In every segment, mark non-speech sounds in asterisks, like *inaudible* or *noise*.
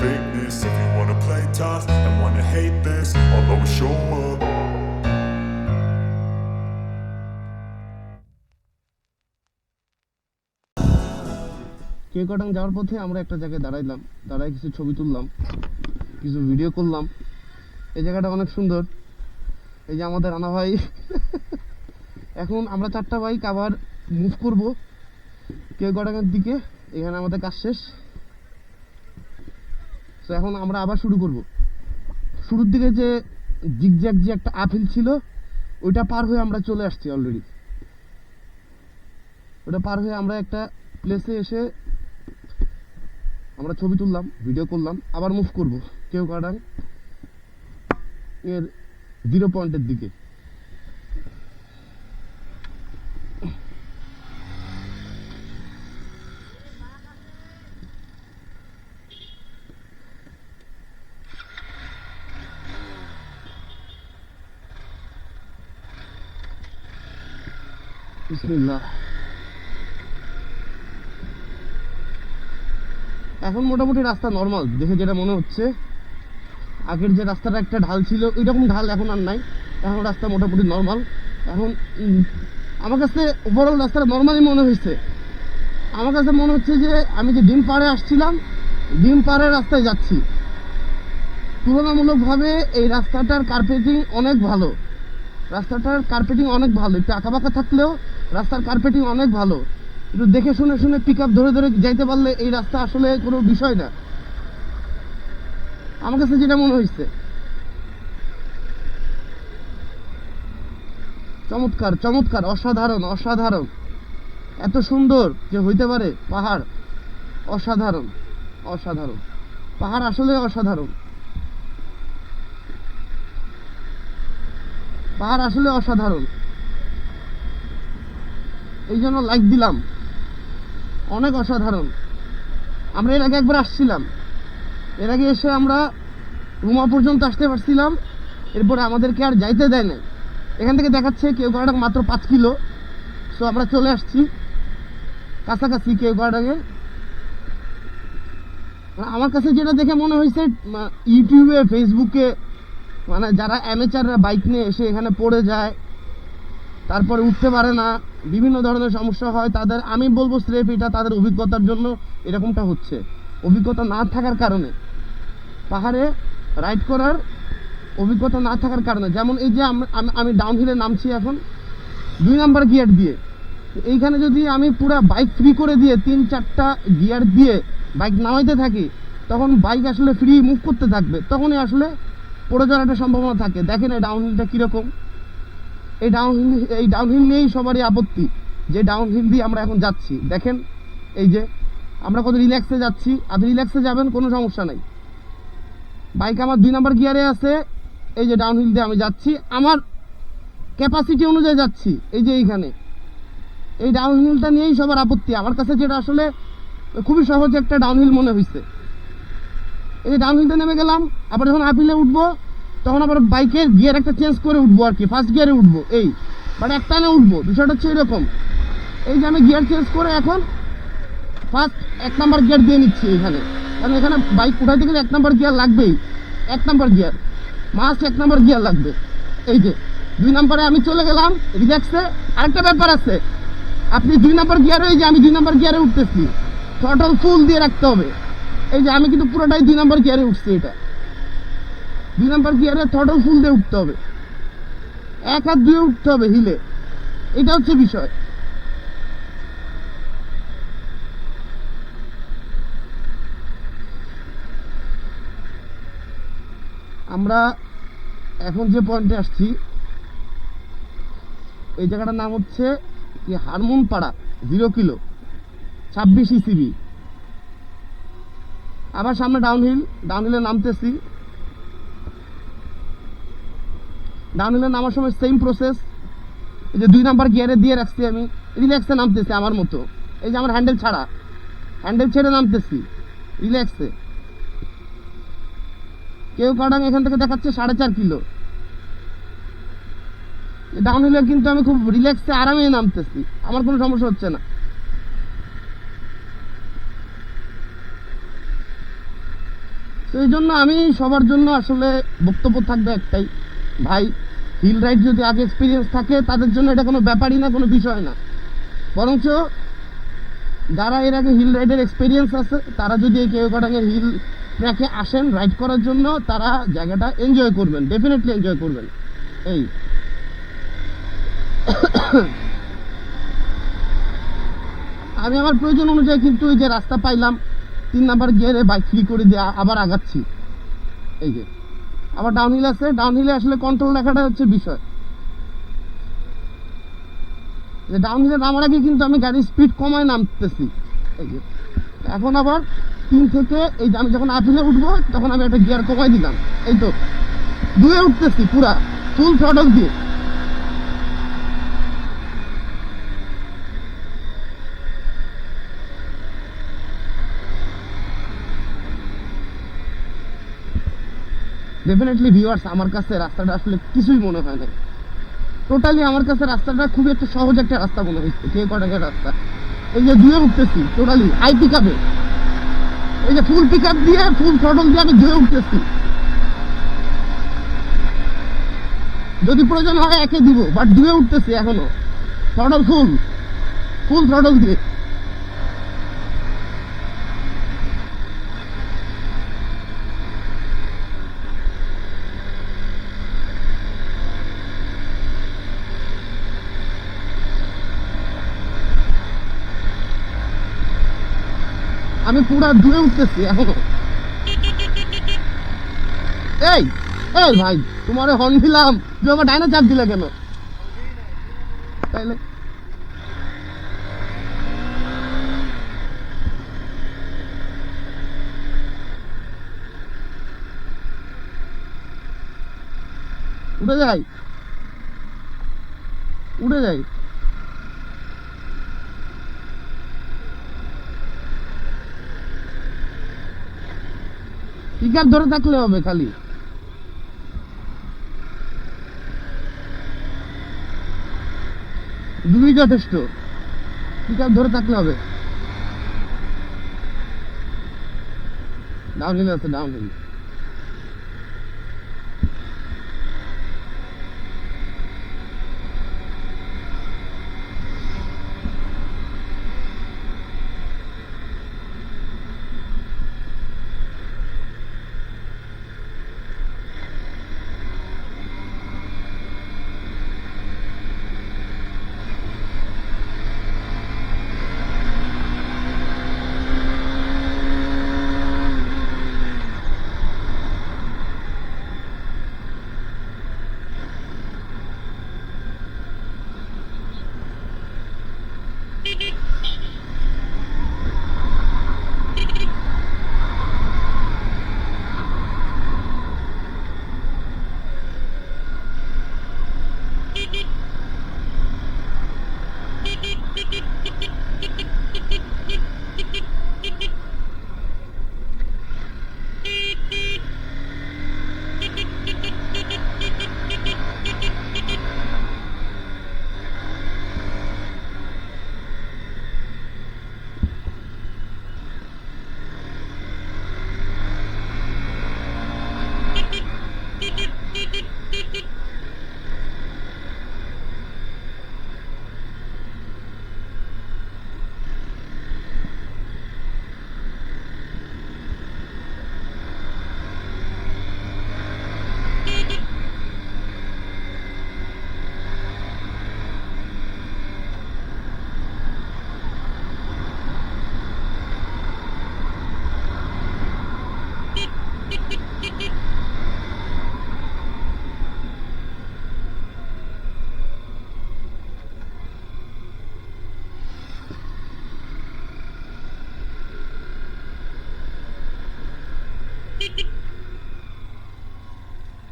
fakeness. If you wanna play tough and wanna hate this, I'll always show up. কেকটাং যাওয়ার পথে আমরা একটা জায়গায় দাঁড়াইলাম। দাঁড়ায় কিছু ছবি তুললাম কিছু ভিডিও করলাম। এই জায়গাটা অনেক সুন্দর। এই যে আমাদের আনা ভাই। *laughs* এখন আমরা চারটা বাইক আবার মুভ করব। কেকটাঙের দিকে। এখানে আমাদের কাজ শেষ। তো এখন আমরা আবার শুরু করব। শুরুর দিকে যে জিগজ্যাগ যে একটা আপিল ছিল, ওইটা পার হয়ে আমরা চলে আসছি অলরেডি ওটা পার হয়ে আমরা একটা প্লেসে এসে আমরা ছবি তুললাম ভিডিও করলাম, আবার মুভ করব। কেউ কাটাং এর জিরো পয়েন্টের দিকে। এখন মোটামুটি রাস্তা নর্মাল দেখে যেটা মনে হচ্ছে। আগের যে রাস্তাটা একটা ঢাল ছিল, ওইরকম ঢাল এখন আর নাই। এখন রাস্তা মোটামুটি নর্মাল এখন আমার কাছে ওভারঅল রাস্তাটা নর্মালি মনে হয়েছে। আমার কাছে মনে হচ্ছে যে, আমি যে ডিম পাড়ে আসছিলাম, ডিম পাড়ের রাস্তায় যাচ্ছি। তুলনামূলকভাবে এই রাস্তাটার কার্পেটিং অনেক ভালো। রাস্তাটার কার্পেটিং অনেক ভালো। একটু আঁকাবাঁকা থাকলেও রাস্তার কার্পেটিং অনেক ভালো। একটু দেখে শুনে শুনে পিক ধরে ধরে যাইতে পারলে এই রাস্তা আসলে কোনো বিষয় না। আমার কাছে যেটা মনে হয়েছে চমৎকার চমৎকার, অসাধারণ অসাধারণ। এত সুন্দর যে হইতে পারে পাহাড়, অসাধারণ অসাধারণ। পাহাড় আসলে অসাধারণ। পাহাড় আসলে অসাধারণ। এই জন্য লাইক দিলাম। অনেক অসাধারণ। আমরা এর আগে একবার আসছিলাম। এর আগে এসে আমরা রুমা পর্যন্ত আসতে পারছিলাম। এরপরে আমাদেরকে আর যাইতে দেয় না এখান থেকে দেখাচ্ছে কেউ গাড়াটা মাত্র পাঁচ কিলো। সো আমরা চলে আসছি। কাছাকাছি কেউ গাড়াটাকে আমার কাছে যেটা দেখে মনে হয়েছে ইউটিউবে ফেসবুকে মানে যারা অ্যামেচাররা বাইক নিয়ে এসে এখানে পড়ে যায় তারপরে উঠতে পারে না, বিভিন্ন ধরনের সমস্যা হয়, তাদের, আমি বলব স্রেফ এটা তাদের অভিজ্ঞতার জন্য এরকমটা হচ্ছে। অভিজ্ঞতা না থাকার কারণে, পাহাড়ে রাইড করার অভিজ্ঞতা না থাকার কারণে, যেমন এই যে আম- আমি- আমি ডাউন হিলে নামছি এখন, দুই নাম্বার গিয়ার দিয়ে, এইখানে যদি আমি পুরো বাইক ফ্রি করে দিয়ে তিন চারটা গিয়ার দিয়ে বাইক নামাইতে থাকি, তখন বাইক আসলে ফ্রি মুভ করতে থাকবে, তখনই আসলে পড়ে যাওয়ার একটা সম্ভাবনা থাকে। দেখেন এই ডাউন হিলটা কীরকম। এই ডাউন হিল এই ডাউন হিল নিয়েই সবারই আপত্তি যে ডাউন হিল দিয়ে আমরা এখন যাচ্ছি। দেখেন, এই যে আমরা কত রিল্যাক্সে যাচ্ছি। আপনি রিল্যাক্সে যাবেন, কোনো সমস্যা নাই। বাইক আমার দুই নাম্বার গিয়ারে আছে। এই যে ডাউন হিল দিয়ে আমি যাচ্ছি। আমার ক্যাপাসিটি অনুযায়ী যাচ্ছি, এই যে এইখানে। এই ডাউন হিলটা নিয়েই সবার আপত্তি। আমার কাছে যেটা আসলে খুবই সহজ একটা ডাউন হিল মনে হয়েছে এই যে ডাউন হিলটা নেমে গেলাম। আবার যখন আপিলে উঠবো তখন আবার বাইকের গিয়ার একটা চেঞ্জ করে উঠবো আর কি ফার্স্ট গিয়ারে উঠবো, এই বাট একটানে উঠবো, বিষয়টা হচ্ছে এরকম। এই যে আমি গিয়ার চেঞ্জ করে এখন ফার্স্ট এক নাম্বার গিয়ার দিয়ে নিচ্ছি এখানে। কারণ এখানে বাইক উঠাইতে গেলে এক নাম্বার গিয়ার লাগবেই, এক নাম্বার গিয়ার মাস্ট এক নাম্বার গিয়ার লাগবে। এই যে, দুই নাম্বারে আমি চলে গেলাম, রিল্যাক্সে। আরেকটা ব্যাপার আছে, আপনি দুই নাম্বার গিয়ারে এই যে আমি দুই নাম্বার গিয়ারে উঠতেছি থটল ফুল দিয়ে রাখতে হবে। এই যে আমি কিন্তু পুরোটাই দুই নাম্বার গিয়ারে উঠছি এটা। দুই নাম্বার গিয়ারে থটল ফুল দিয়ে উঠতে হবে। এক হাত দিয়ে উঠতে হবে হিলে এটা হচ্ছে বিষয়। আমরা এখন যে পয়েন্টে আসছি, এই জায়গাটার নাম হচ্ছে কি হারমোন পাড়া জিরো কিলো ছাব্বিশ ইসিবি আবার সামনে ডাউনহিল ডাউনহিলে নামতেছি। ডাউনহিলে নামার সময় সেম প্রসেস এই যে দুই নাম্বার গিয়ারে দিয়ে রাখছি আমি রিল্যাক্সে নামতেছি আমার মতো। এই যে আমার হ্যান্ডেল ছাড়া। হ্যান্ডেল ছেড়ে নামতেছি রিল্যাক্সে কেউ কাটাং এখান থেকে দেখাচ্ছে সাড়ে চার কিলো। ডাউন হিলে কিন্তু আমি খুব রিল্যাক্সে আরামে নামতেছি, আমার কোনো সমস্যা হচ্ছে না। তো এই জন্য আমি সবার জন্য আসলে বক্তব্য থাকবে একটাই, ভাই হিল রাইড যদি আগে এক্সপিরিয়েন্স থাকে, তাদের জন্য এটা কোনো ব্যাপারই না, কোনো বিষয় না। বরঞ্চ যারা এর আগে হিল রাইডের এক্সপিরিয়েন্স আছে, তারা যদি এই কেওকাটাঙ্গের হিল ট্র্যাকে আসেন রাইড করার জন্য, তারা জায়গাটা এনজয় করবেন ডেফিনেটলি এনজয় করবেন। এই। আমি আমার প্রয়োজন অনুযায়ী কিন্তু এই যে রাস্তা পাইলাম, তিন নাম্বার গিয়ারে বাইক ফ্রি করে দিয়ে আবার আগাচ্ছি। এই যে। আবার ডাউনহিল আছে। ডাউনহিলে আসলে কন্ট্রোল রাখাটা হচ্ছে বিষয়। যে ডাউনহিলে নামার আগে কিন্তু আমি গাড়ির স্পিড কমায় নামতেছি। এখন আবার তিন থেকে, এই আমি যখন আপিলে উঠবো, তখন আমি একটা গিয়ার কমাই দিলাম। এই তো। দুয়ে উঠতেছি পুরা। ফুল সড়ক দিয়ে। ডেফিনেটলি ভিউয়ার্স আমার কাছে রাস্তাটা আসলে কিছুই মনে হয় না। টোটালি আমার কাছে রাস্তাটা খুবই একটা সহজ একটা রাস্তা মনে হচ্ছে কে কটাকের রাস্তা। এই যে দুয়ে উঠতেছি টোটালি আই পিক আপে এই যে ফুল পিক আপ দিয়ে ফুল থ্রটল দিয়ে আমি দুয়ে উঠতেছি। যদি প্রয়োজন হয় একে দিব বাট দুয়ে উঠতেছি এখনও। থ্রটল ফুল ফুল থ্রটল দিয়ে। আমি পুরা দুয়ে উঠতেছি এই এই ভাই, তোমারে হর্ন দিলাম। তুমি আমার ডাইনা চাপ দিলে কেন? তাইলে উঠে যাই। উঠে যাই। পিক ধরে থাকলে হবে খালি। দুই যথেষ্ট। পিক ধরে থাকলে হবে। ডাউনহিল আছে ডাউন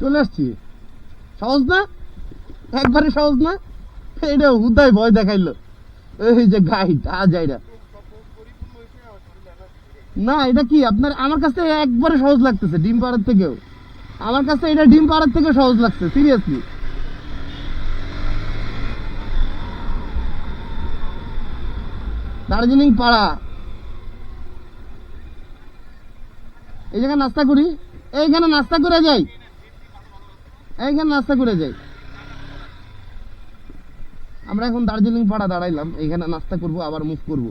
চলে আসছি। সহজ না? একবারে সহজ না? এটা হুদায় ভয় দেখাইলো। এই যে গাইড আ যাইরা না। এটা কি? আপনার, আমার কাছে একবারে সহজ লাগতেছে ডিম পাড়ার থেকেও। আমার কাছে এটা ডিম পাড়ার থেকে সহজ লাগছে সিরিয়াসলি দার্জিলিং পাড়া। এই জায়গায় নাস্তা করি। এইখানে নাস্তা করে যাই। এইখানে নাস্তা করে যাই। আমরা এখন দার্জিলিং পাড়া দাঁড়াইলাম এখানে নাস্তা করব, আবার মুভ করব।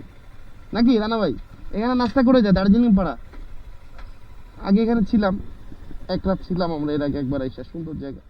নাকি, রানা ভাই? এখানে নাস্তা করে যায় দার্জিলিং পাড়া। আগে এখানে ছিলাম, এক রাত ছিলাম আমরা এর আগে একবার এসে সুন্দর জায়গা।